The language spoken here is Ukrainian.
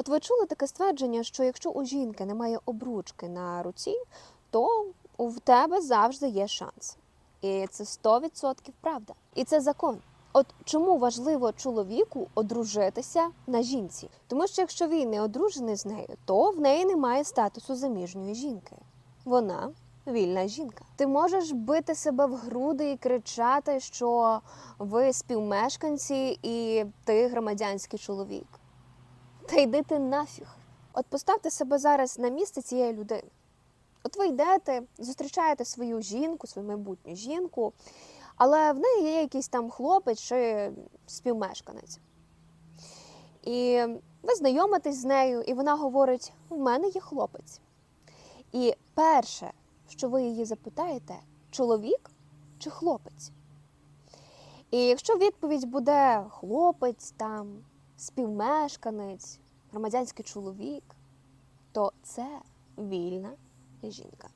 От ви чули таке ствердження, що якщо у жінки немає обручки на руці, то в тебе завжди є шанс. І це 100% правда. І це закон. От чому важливо чоловіку одружитися на жінці? Тому що якщо він не одружений з нею, то в неї немає статусу заміжньої жінки. Вона вільна жінка. Ти можеш бити себе в груди і кричати, що ви співмешканці і ти громадянський чоловік. Та йди ти нафіг. От поставте себе зараз на місце цієї людини. От ви йдете, зустрічаєте свою жінку, свою майбутню жінку, але в неї є якийсь там хлопець чи співмешканець. І ви знайомитесь з нею, і вона говорить: у мене є хлопець. І перше, що ви її запитаєте, чоловік чи хлопець? І якщо відповідь буде хлопець, там, співмешканець, громадянський чоловік, то це вільна жінка.